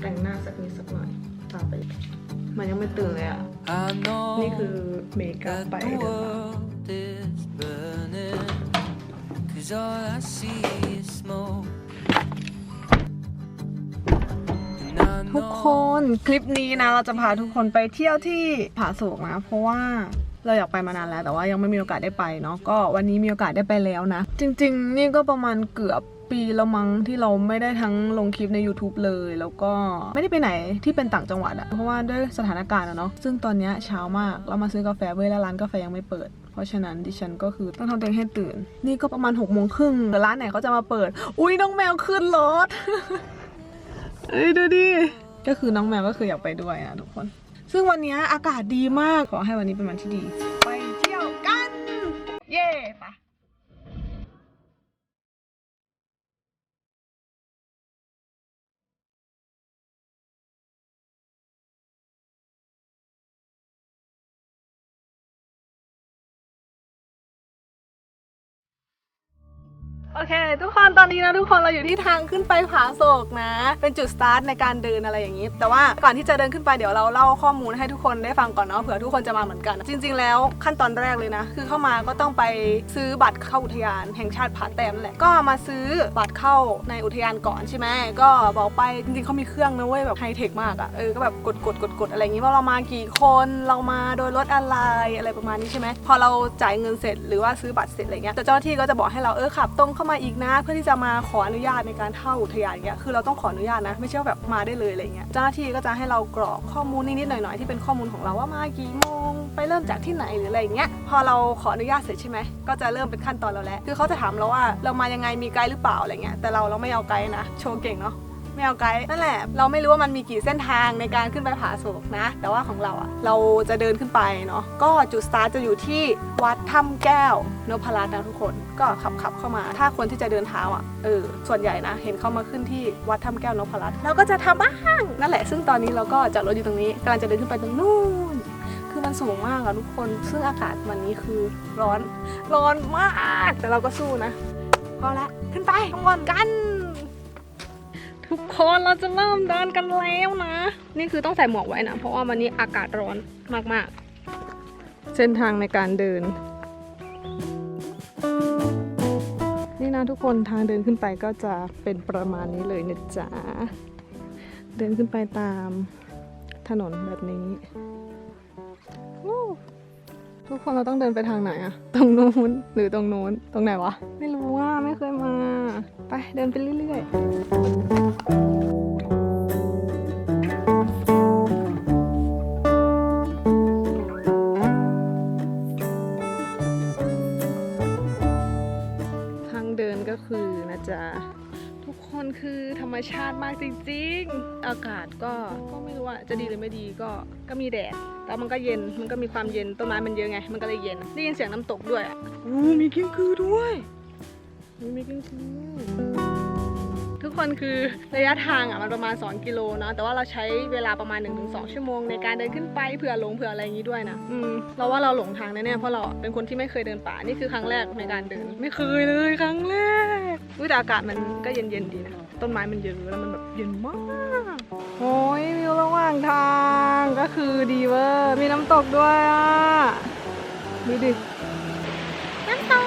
แต่งหน้าสักนิดสักหน่อยตามไป มันยังไม่ตื่นเลยอะ นี่คือเมคอัพไปเดินมา world is burning. Cause all I see is smoke. And I ทุกคนคลิปนี้นะ เราจะพาทุกคนไปเที่ยวที่ผาโศกนะ เพราะว่าเราอยากไปมานานแล้วแต่ว่ายังไม่มีโอกาสได้ไปเนาะก็วันนี้มีโอกาสได้ไปแล้วนะ จริง ๆ นี่ก็ประมาณเกือบ ปีแล้วมั้งที่เราไม่ได้ทั้งลงคลิปใน YouTube เลย แล้วก็ไม่ได้ไปไหนที่เป็นต่างจังหวัดอะเพราะว่าด้วยสถานการณ์อะเนาะซึ่งตอนนี้เช้ามากเรามาซื้อกาแฟเว้ยแล้วร้านกาแฟยังไม่เปิดเพราะฉะนั้นดิฉันก็คือต้องทำตัวเองให้ตื่น นี่ก็ประมาณหกโมงครึ่งร้านไหนเขาจะมาเปิด อุ้ยน้องแมวขึ้นรถเอ้ยดูดิก็คือน้องแมวก็คืออยากไปด้วยนะทุกคน ซึ่งวันนี้อากาศดีมากขอให้วันนี้เป็นวันที่ดี ไปเที่ยวกัน เย่ป อเค ทุกคนตอนนี้นะทุกคนเราอยู่ที่ทางขึ้นไปผาโศกนะ เป็นจุดสตาร์ทในการเดินอะไรอย่างนี้ แต่ว่าก่อนที่จะเดินขึ้นไปเดี๋ยวเราเล่าข้อมูลให้ทุกคนได้ฟังก่อนเนาะเผื่อทุกคนจะมาเหมือนกัน จริง ๆ แล้วขั้นตอนแรกเลยนะ คือเข้ามาก็ต้องไปซื้อบัตรเข้าอุทยานแห่งชาติผาแต้มแหละก็มาซื้อบัตรเข้าในอุทยานก่อนใช่ไหมก็บอกไปจริงๆเขามีเครื่องนะเว้ยแบบไฮเทคมากอะเออก็แบบกดกดกดกดอะไรอย่างนี้ว่าเรามากี่คนเรามาโดยรถอะไรอะไรประมาณนี้ใช่ไหมพอเราจ่ายเงินเสร็จหรือว่าซื้อบัตรเสร็จอะไรเงี้ยแต่เจ้าหน้าที่ก็จะบอกให้เราเออขับตรงเข้ามามาอีกนะ เพื่อที่จะมาขออนุญาตในการเข้าอุทยานเงี้ยคือเราต้องขออนุญาตนะ ไม่ใช่ว่าแบบมาได้เลยอะไรเงี้ยเจ้าหน้าที่ก็จะให้เรากรอกข้อมูลนิดๆหน่อยๆที่เป็นข้อมูลของเราว่ามากี่โมงไปเริ่มจากที่ไหนหรืออะไรเงี้ยพอเราขออนุญาตเสร็จใช่ไหมก็จะเริ่มเป็นขั้นตอนเราแล้วคือเขาจะถามเราว่าเรามายังไงมีไกด์หรือเปล่าอะไรเงี้ยแต่เราเราไม่เอาไกด์นะโชว์เก่งเนาะ ไม่เอาไกด์นั่นแหละ เราไม่รู้ว่ามันมีกี่เส้นทางในการขึ้นไปผาโศกนะ แต่ว่าของเราอะเราจะเดินขึ้นไปเนาะก็จุดสตาร์ทจะอยู่ที่วัดถ้ำแก้วนพรัตน์นะทุกคนก็ขับขับเข้ามา ถ้าคนที่จะเดินเท้าอะเออส่วนใหญ่นะ เห็นเขามาขึ้นที่วัดถ้ำแก้วนพรัตน์เราก็จะทำบ้างนั่นแหละ ซึ่งตอนนี้เราก็จอดรถอยู่ตรงนี้กำลังจะเดินขึ้นไปตรงนู้นคือมันสูงมากอะทุกคน ซึ่งอากาศวันนี้คือร้อน ร้อนมาก แต่เราก็สู้นะ พอละ ขึ้นไปข้างบนกัน ทุกคนเราจะเริ่มเดินกันแล้วนะ นี่คือต้องใส่หมวกไว้นะ เพราะว่าวันนี้อากาศร้อนมากๆ เส้นทางในการเดิน นี่นะทุกคนทางเดินขึ้นไปก็จะเป็นประมาณนี้เลยนะจ๊ะ เดินขึ้นไปตามถนนแบบนี้ ทุกคนเราต้องเดินไปทางไหนอะตรงนู้นหรือตรงนู้นตรงไหนวะ ไม่รู้ว่าไม่เคยมา ไปเดินไปเรื่อยๆ ทางเดินก็คือนะจ๊ะ ทุกคนคือธรรมชาติมากจริงๆ อากาศก็ จะดีหรือไม่ดีก็ก็มีแดดแต่มันก็เย็นมันก็มีความเย็นต้นไม้มันเยอะไง มันก็เลยเย็นได้ยินเสียงน้ำตกด้วยอะอู้มีกิ้งกือด้วยอู้มีกิ้งกือทุกคนคือระยะทางอะมันประมาณ 2 กิโลนะแต่ว่าเราใช้เวลาประมาณ 1-2 ชั่วโมงในการเดินขึ้นไปเผื่อหลงเผื่ออะไรอย่างนี้ด้วยนะอืมเราว่าเราหลงทางแน่ๆเพราะเราอะเป็นคนที่ไม่เคยเดินป่านี่คือครั้งแรกในการเดิน ไม่เคยเลยครั้งแรกอุ๊ยแต่อากาศมันก็เย็นๆดีนะต้นไม้มันเยอะแล้วมันแบบเย็นมาก คือดีเวอร์มีน้ำตกด้วยอะ ดูดิ น้ำตก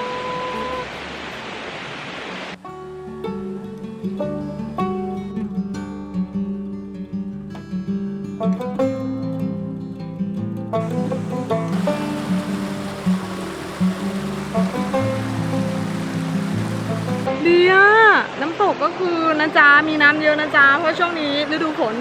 ดีอะ น้ำตกก็คือนะจ๊ะ มีน้ำเยอะนะจ๊ะ เพราะช่วงนี้ฤดูฝน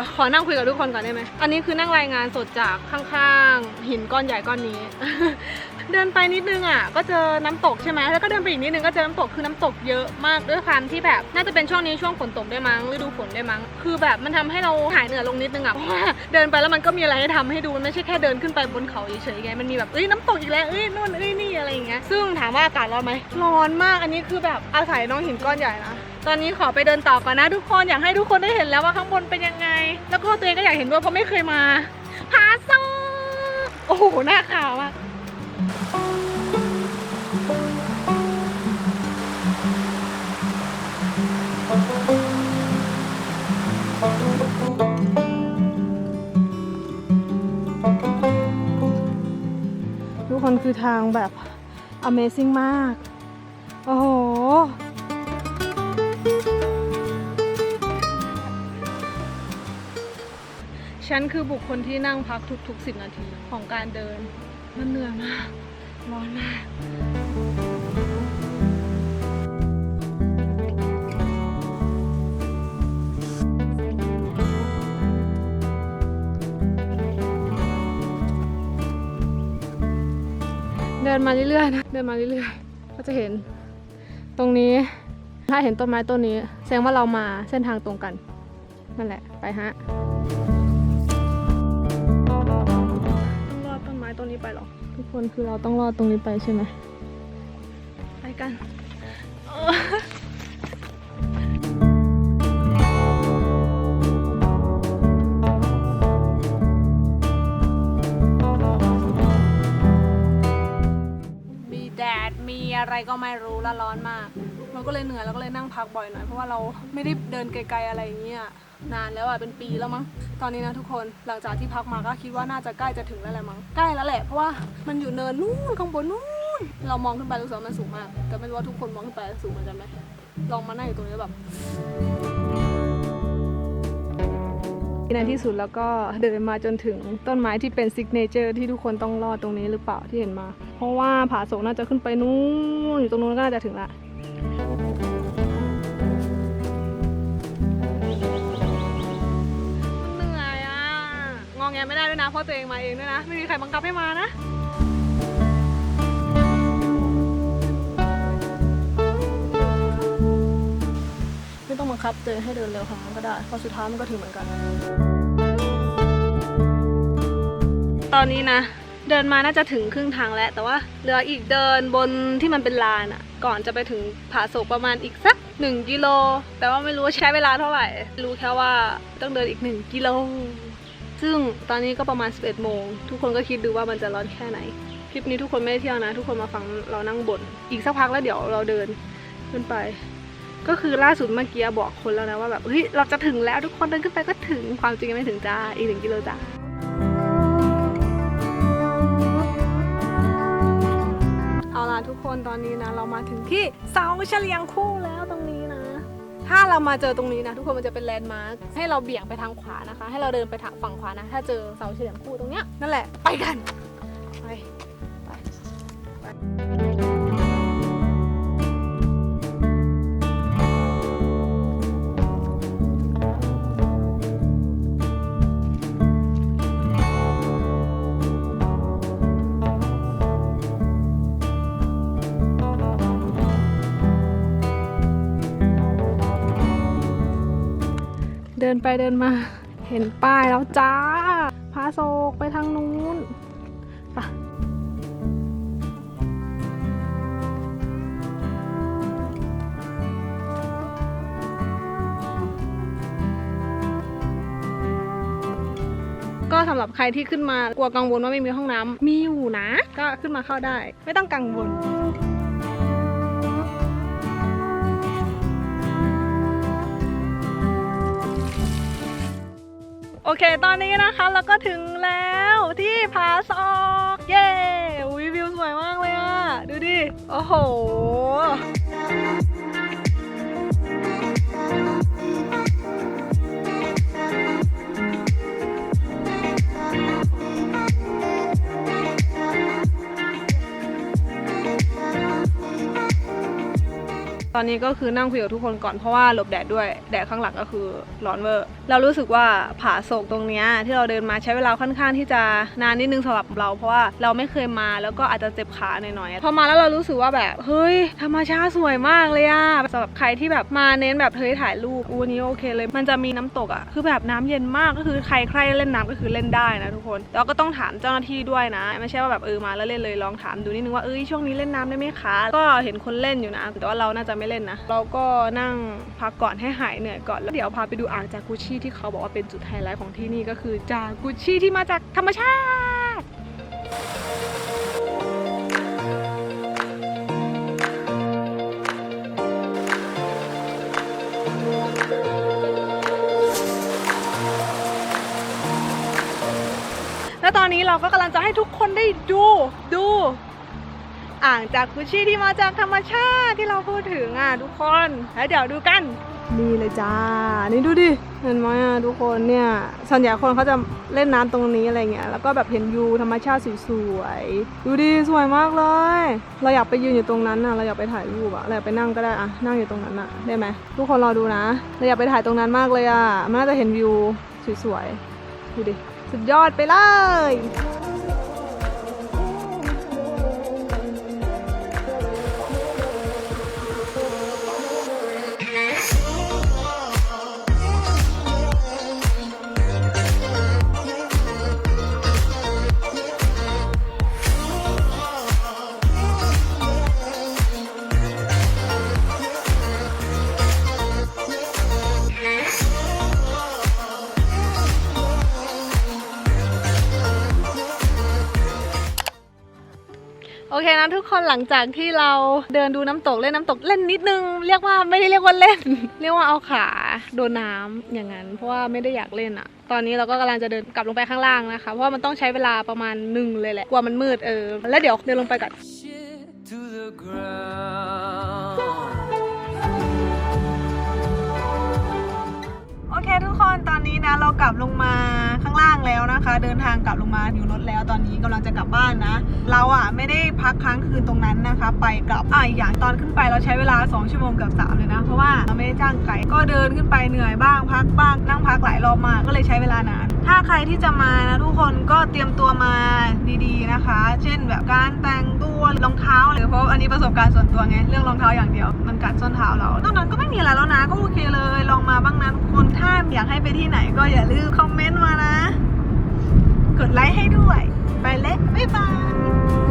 ยวขอนั่งคุยกับทุกคนก่อนได้ไหมอันนี้คือนั่งรายงานสดจากข้างๆ หินก้อนใหญ่ก้อนนี้ เดินไปนิดนึงอะก็เจอน้ำตกใช่ไหมแล้วก็เดินไปอีกนิดนึงก็เจอน้ำตกคือน้ำตกเยอะมากด้วยความที่แบบน่าจะเป็นช่วงนี้ช่วงฝนตกได้มั้งฤดูฝนได้มั้ง คือแบบมันทำให้เราหายเหนื่อยลงนิดนึงอะเพราะว่าเดินไปแล้วมันก็มีอะไรให้ทำให้ดูมันไม่ใช่แค่เดินขึ้นไปบนเขาเฉยๆไงมันมีแบบเอ้ยน้ำตกอีกแล้วเอ้ยนู่นเอ้ยนี่อะไรอย่างเงี้ยซึ่งถามว่าอากาศร้อนไหมร้อนมากอันนี้คือแบบอาศัยน้องหินก้อนใหญ่นะ ตอนนี้ขอไปเดินต่อก่อนนะทุกคนอยากให้ทุกคนได้เห็นแล้วว่าข้างบนเป็นยังไง แล้วก็ตัวเองก็อยากเห็นด้วยเพราะไม่เคยมาผาโซกโอ้โหหน้าขาวมากทุกคนคือทางแบบ Amazing มาก โอ้โห ฉันคือบุคคลที่นั่งพักทุกๆ 10 นาทีของการเดิน มันเหนื่อยมาก ร้อนมากเดินมาเรื่อยๆนะ เดินมาเรื่อยๆ ก็จะเห็นตรงนี้ ถ้าเห็นต้นไม้ต้นนี้ แสดงว่าเรามาเส้นทางตรงกัน นั่นแหละ ไปฮะ ไม้ต้นนี้ไปหรอ ทุกคนคือเราต้องรอดตรงนี้ไปใช่ไหมไปกันเออมีแดดมีอะไรก็ไม่รู้แล้วร้อนมากเราก็เลยเหนื่อยแล้วก็เลยนั่งพักบ่อยหน่อยเพราะว่าเราไม่ได้เดินไกลๆอะไรอย่างเงี้ย นานแล้วอะเป็นปีแล้วมั้งตอนนี้นะทุกคนหลังจากที่พักมาก็คิดว่าน่าจะใกล้จะถึงแล้วแหละมั้งใกล้แล้วแหละเพราะว่ามันอยู่เนินนู่นข้างบนนู่นเรามองขึ้นไปรู้สึกว่ามันสูงมาก แต่ไม่รู้ว่าทุกคนมองขึ้นไปสูงเหมือนกันไหมลองมานั่งอยู่ตรงนี้แล้วแบบในที่สุดแล้วก็เดินมาจนถึงต้นไม้ที่เป็นซิกเนเจอร์ที่ทุกคนต้องรอดตรงนี้หรือเปล่าที่เห็นมา เพราะว่าผาโศกน่าจะขึ้นไปนู้นอยู่ตรงนู้นก็น่าจะถึงละ เพราะตัวเองมาเองด้วยนะ ไม่มีใครบังคับให้มานะไม่ต้องบังคับตัวเองให้เดินเร็วขนาดนั้นก็ได้ เพราะสุดท้ายมันก็ถึงเหมือนกัน ตอนนี้นะ เดินมาน่าจะถึงครึ่งทางแล้ว แต่ว่าเหลืออีกเดินบนที่มันเป็นลานอะ่ะ ก่อนจะไปถึงผาโศกประมาณอีกสักหนึ่งกิโล แต่ว่าไม่รู้ว่าใช้เวลาเท่าไหร่ รู้แค่ว่าต้องเดินอีกหนึ่งกิโล ซึ่งตอนนี้ก็ประมาณ 11 โมง ทุกคนก็คิดดูว่ามันจะร้อนแค่ไหน คลิปนี้ทุกคนไม่ได้เที่ยวนะ ทุกคนมาฟังเรานั่งบนอีกสักพักแล้วเดี๋ยวเราเดินขึ้นไป ก็คือล่าสุดเมื่อกี้บอกคนแล้วนะว่าแบบเฮ้ยเราจะถึงแล้วทุกคนเดินขึ้นไปก็ถึงความจริงยังไม่ถึงจ้าอีกหนึ่งกิโลจ้าเอาล่ะทุกคนตอนนี้นะ เรามาถึงที่เสาเฉลียงคู่แล้วตรงนี้ ถ้าเรามาเจอตรงนี้นะ ทุกคนมันจะเป็นแลนด์มาร์คให้เราเบี่ยงไปทางขวานะคะ ให้เราเดินไปทางฝั่งขวานะ ถ้าเจอเสาเฉลียงคู่ตรงเนี้ยนั่นแหละไปกันไปไป ไปเดินมา เห็นป้ายแล้วจ้า พาโศกไปทางนู้นไปะก็สำหรับใครที่ขึ้นมากลัวกังวลว่าไม่มีห้องน้ำมีอยู่นะ ก็ขึ้นมาเข้าได้ ไม่ต้องกังวล อเค ตอนนี้นะคะเราก็ถึงแล้วที่ผาซอกเย้อุ๊ยวิวสวยมากเลยอะ ดูดิ โอ้โหตอนนี้ก็คือนั่งคุยกับทุกคนก่อนเพราะว่าหลบแดดด้วย แดดข้างหลังก็คือร้อนเวอร์ เรารู้สึกว่าผาโศกตรงนี้ที่เราเดินมาใช้เวลาค่อนข้างที่จะนานนิดนึงสำหรับเรา เพราะว่าเราไม่เคยมาแล้วก็อาจจะเจ็บขาหน่อยๆพอมาแล้วเรารู้สึกว่าแบบเฮ้ยธรรมชาติสวยมากเลยอะสำหรับใครที่แบบมาเน้นแบบเฮ้ยถ่ายรูปอูนี้โอเคเลย มันจะมีน้ำตกอะคือแบบน้ำเย็นมากก็คือใครใครเล่นน้ำก็คือเล่นได้นะทุกคนแต่ว่าก็ต้องถามเจ้าหน้าที่ด้วยนะ ไม่ใช่ว่าแบบเออมาแล้วเล่นเลยลองถามดูนิดนึงว่าเอ้ยช่วงนี้เล่นน้ำได้ไหมคะ ก็เห็นคนเล่นอยู่นะ แต่ว่าเราน่าจะไม่เล่นนะ เราก็นั่งพักก่อนให้หายเหนื่อยก่อนแล้วเดี๋ยวพาไปดูอ่างจากกุชชี่ที่เขาบอกว่าเป็นจุดไฮไลท์ของที่นี่ก็คือจากุชชี่ที่มาจากธรรมชาติและตอนนี้เราก็กำลังจะให้ทุกคนได้ดูดู อ่างจากกุชชี่ที่มาจากธรรมชาติที่เราพูดถึงอะทุกคนแล้วเดี๋ยวดูกันนี่เลยจ้า นี่ดูดิ เห็นไหมอะทุกคนเนี่ย ส่วนใหญ่คนเขาจะเล่นน้ำตรงนี้อะไรเงี้ย แล้วก็แบบเห็นวิวธรรมชาติสวยๆ ดูดิ สวยมากเลย เราอยากไปยืนอยู่ตรงนั้นอะ เราอยากไปถ่ายรูปอะ เราอยากไปนั่งก็ได้อะ นั่งอยู่ตรงนั้นอะ ได้ไหม ทุกคนรอดูนะ เราอยากไปถ่ายตรงนั้นมากเลยอะ มันน่าจะเห็นวิวสวยๆ ดูดิ สุดยอดไปเลย เคนะทุกคนหลังจากที่เราเดินดูน้ำตกเล่นน้ำตกเล่นนิดนึง เรียกว่าไม่ได้เรียกว่าเล่น เรียกว่าเอาขาโดนน้ำอย่างนั้น เพราะว่าไม่ได้อยากเล่นอะตอนนี้เราก็กำลังจะเดินกลับลงไปข้างล่างนะคะ เพราะว่ามันต้องใช้เวลาประมาณหนึ่งเลยแหละกลัวมันมืดเออ แล้วเดี๋ยวเดินลงไปก่อน to the ground. เคทุกคนตอนนี้นะ เรากลับลงมาข้างล่างแล้วนะคะ เดินทางกลับลงมาอยู่รถแล้วตอนนี้กำลังจะกลับบ้านนะ เราอะไม่ได้พักค้างคืนตรงนั้นนะคะ ไปกลับอะอีกอย่างตอนขึ้นไปเราใช้เวลา 2 ชั่วโมงเกือบ3เลยนะ เพราะว่าเราไม่ได้จ้างไกด์ก็เดินขึ้นไปเหนื่อยบ้างพักบ้างนั่งพักหลายรอบมากก็เลยใช้เวลานาน ถ้าใครที่จะมานะทุกคนก็เตรียมตัวมาดีๆนะคะ เช่นแบบการแต่งตัวรองเท้าหรือเพราะอันนี้ประสบการณ์ส่วนตัวไงเรื่องรองเท้าอย่างเดียว มันกัดส้นเท้าเรานอกนั้นก็ไม่มีอะไรแล้วนะก็โอเคเลยลองมาบ้างนะทุกคนถ้าอยากให้ไปที่ไหนก็อย่าลืมคอมเมนต์มานะ กดไลค์ให้ด้วย ไปเล็กบ๊ายบาย